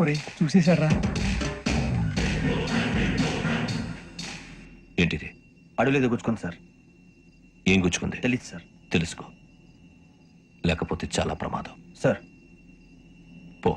ఒరే చూసేశాడ్రా ఏంటిది? అడుగులేదు గుచ్చుకుంది సార్. ఏం గుచ్చుకుంది? తెలియదు సార్. తెలుసుకో. లేకపోతే చాలా ప్రమాదం. సార్. పో.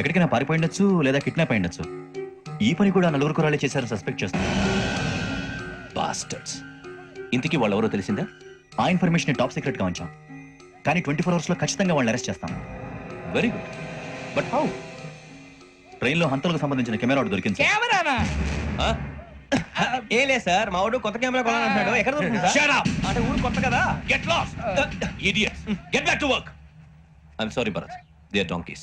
ఎక్కడికైనా పారిపోయి ఉండొచ్చు లేదా కిడ్నాప్ అయి ఉండొచ్చు. ఈ పని కూడా నలుగురు కురాలే చేశారని సస్పెక్ట్ చేస్తున్నారు బాస్టర్స్ ఇంతకీ వాళ్ళు ఎవరో తెలిసిందా? ఆ ఇన్ఫర్మేషన్ టాప్ సీక్రెట్గా ఉంచాం. కానీ ట్వంటీ ఫోర్ అవర్స్లో ఖచ్చితంగా వాళ్ళని అరెస్ట్ చేస్తాం. వెరీ గుడ్ బట్ హౌ ట్రైన్లో హంతలకు సంబంధించిన కెమెరా ఒకటి దొరికింది సార్. కెమెరానా? ఏ లేదు సార్. మా వాడు కొత్త కెమెరా కొనాలంటున్నాడు. ఎక్కడ దొరుకుతుంది సార్? Shut up! అంటే ఊరు కొత్త కదా? Get lost! Idiots! Get back to work! I'm sorry, Bharat. They are donkeys.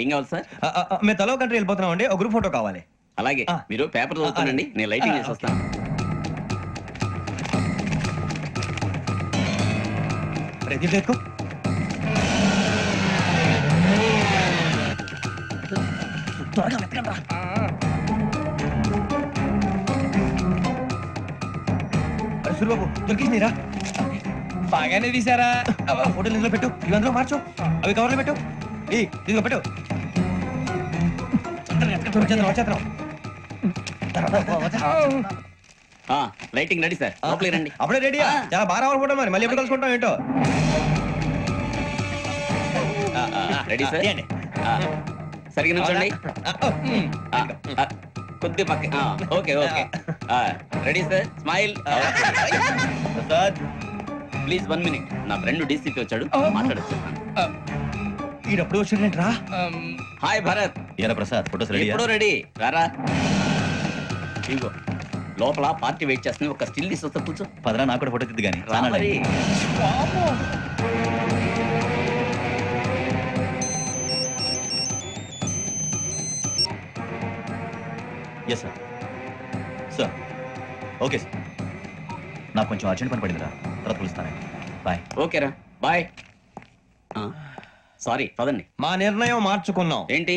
ఏం కావాలి సార్? మేము తలో కంట్రీ వెళ్ళిపోతున్నాం అండి ఒక గ్రూప్ ఫోటో కావాలి. అలాగే. మీరు పేపర్ చదువుతానండి. నేను లైటింగ్ చేసి వస్తాను సూర్యబాబు దొరికిందిరా బాగానే తీసారా ఫోటోలు ఇందులో పెట్టు. ఇవి అందులో మార్చు. అవి కవర్లో పెట్టు. ఈ ఇదిగో పెట్టు. చంద్రం, వచ్చేద్దాం. Lighting ready sir. లోపలికి రండి. అప్పుడే రెడీయా? ఆ. చాలా బాగా రావాలి ఫోటో మరి. మళ్ళీ ఎప్పుడు కలుసుకుంటాం ఏంటో? Ready sir. ఆ, ఆ, కొద్ది పక్క ఆ, okay okay. Ready sir? Smile. Sir please one minute. నా ఫ్రెండ్ డీసీపీ వచ్చాడు. మాట్లాడచ్చు. ఈడప్పుడు వచ్చిండ్రా హాయ్ భరత్. ఏరా ప్రసాద్ ఫోటోస్ రెడీ ఎప్పుడో రెడీ. రారా. ఇదిగో లోపల పార్టీ వెయిట్ చేస్తుంది ఒక స్టిల్ తీసి వస్తే కూర్చో. పదరా నాకు కూడా ఫోటో తిద్దు కానీ. రా మరి. Yes sir sir okay sir నాకు కొంచెం అర్జెంట్ పని పడిందిరా. తర్వాత పిలుస్తాను. బాయ్ ఓకేరా బాయ్ సారీ పదండి. మా నిర్ణయం మార్చుకున్నాం. ఏంటి?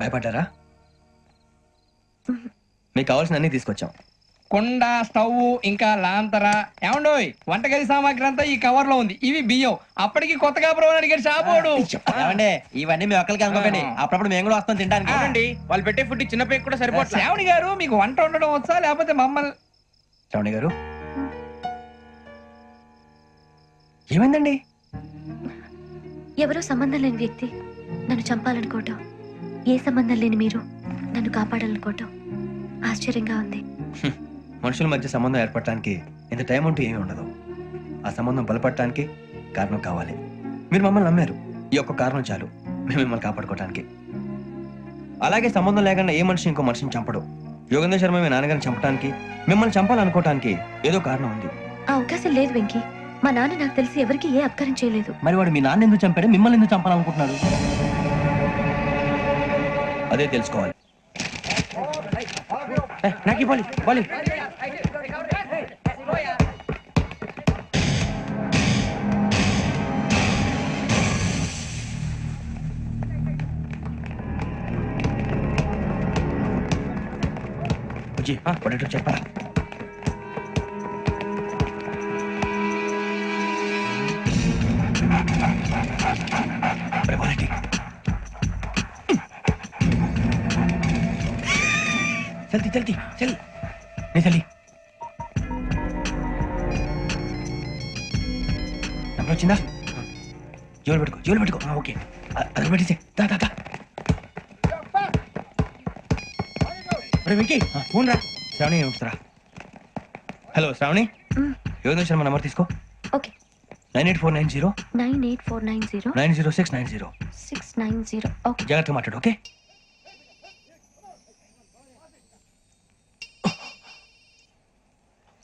భయపడ్డారా? మీకు కావాల్సిన అన్ని తీసుకొచ్చాం. కుండ స్టవ్ ఇంకా లాంతర. ఏమండోయ్ వంటగది సామాగ్రి అంతా ఈ కవర్లో ఉంది. ఇవి బియ్యం. అప్పటికి కొత్తగా బ్రౌన్ అడిగాడు షాపోడు. ఏమండి ఇవన్నీ మీ ఒక్కరికి అనుకోకండి. అప్పుడప్పుడు మేము కూడా వస్తాం తినడానికి. చూడండి వాళ్ళు పెట్టే ఫుడ్ చిన్న పేక్ కూడా సరిపోట్లేదు శ్రావణి గారు మీకు వంట ఉండడం వచ్చా? లేకపోతే మమ్మల్ని శ్రవణి గారు? ఏమైందండి? ఎవరో సంబంధం లేని వ్యక్తి నన్ను చంపాలనుకోవటం. ఏ సంబంధం లేని మీరు నన్ను కాపాడాలనుకోవటం. ఆశ్చర్యంగా ఉంది. మనుషుల మధ్య సంబంధం ఏర్పడటానికి ఇంత టైం ఉంటూ ఏమీ ఉండదు. ఆ సంబంధం బలపడటానికి కారణం కావాలి. మీరు మమ్మల్ని నమ్మారు. ఈ ఒక్క కారణం చాలు. మేము మిమ్మల్ని కాపాడుకోవటానికి. అలాగే సంబంధం లేకుండా ఏ మనిషి ఇంకో మనిషిని చంపడు. యోగేంద్ర శర్మ మీ నాన్నగారిని చంపడానికి మిమ్మల్ని చంపాలనుకోవటానికి ఏదో కారణం ఉంది. ఆ అవకాశం లేదు వెంకీ. మా నాన్న నాకు తెలిసి ఎవరికి ఏ అపకారం చేయలేదు. మరి వాడు మీ నాన్న ఎందుకు చంపాడు? మిమ్మల్ని ఎందుకు చంపాలనుకుంటున్నాడు అదే తెలుసుకోవాలి. నాకు ఇవ్వాలి బాలి బుజ్జి పడేటో చెప్పరా Preparati. జల్దీ జల్దీ చల్. నీ చల్లి. నెంబర్ వచ్చిందా? జోలు పెట్టుకో జోలు పెట్టుకో. ఓకే. అ- అది పెట్టేసే దా దా దా. ఒరే వెంకీ. ఫోన్ రా. శ్రావణి ఉంచుతారా హలో శ్రావణి. మ్. యోగేంద్ర శర్మ నెంబర్ తీసుకో. Okay. Nine eight four nine zero. Nine eight four nine zero. Nine zero six nine zero. Six nine zero. Okay. జాగ్రత్తగా మాట్లాడు ఓకే?